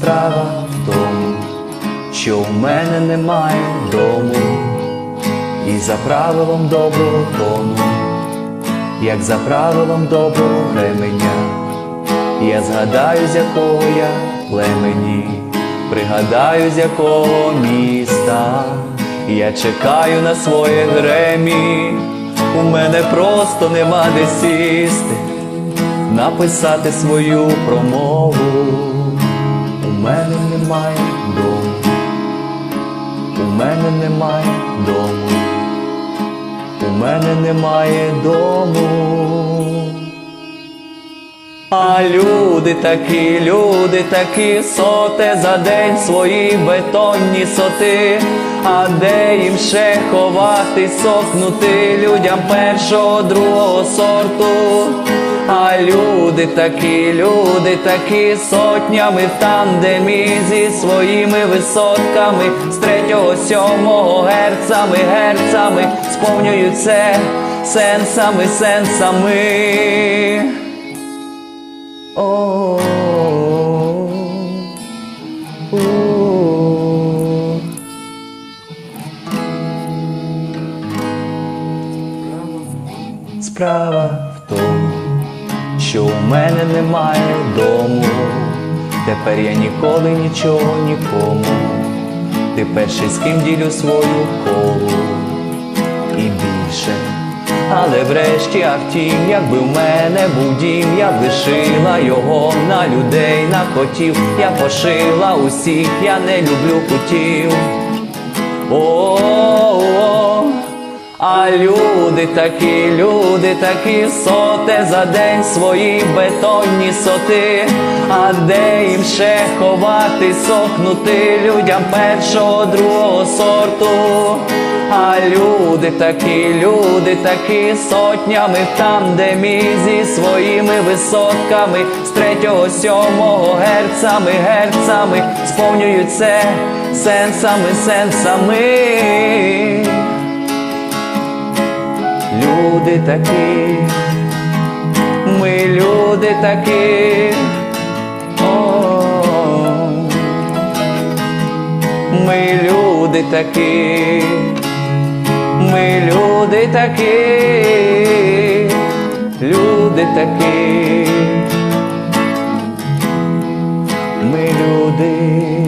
справа в тому, що у мене немає дому, і за правилом доброго тону, як за правилом доброго ременя, я згадаю, з якого я племені, пригадаю, з якого міста, я чекаю на своє гремі, у мене просто нема де сісти написати свою промову. У мене немає дому, у мене немає дому, у мене немає дому. А люди такі, люди такі, соте за день свої бетонні соти, а де їм ще ховати, сохнути людям першого, другого сорту. А люди такі, люди такі, сотнями в тандемі зі своїми висотками, з третього, сьомого герцами, герцами, сповнюють це сенсами, сенсами. О. Справа в тому, що у мене немає дому, тепер я ніколи нічого нікому. Ти перший з ким ділю свою колу і більше. Але врешті, а втім, якби в мене був дім, я б лишила його на людей, на котів, я пошила усіх, я не люблю кутів. О-о-о, а люди такі, люди такі, соте за день свої бетонні соти, а де їм ще ховати, сохнути людям першого, другого сорту. А люди такі, люди такі, сотнями в тандемі зі своїми висотками, з третього, сьомого герцами, герцами, сповнюють це сенсами, сенсами. Люди такі, ми люди такі. О, ми люди такі, ми люди такі, люди такі, ми люди.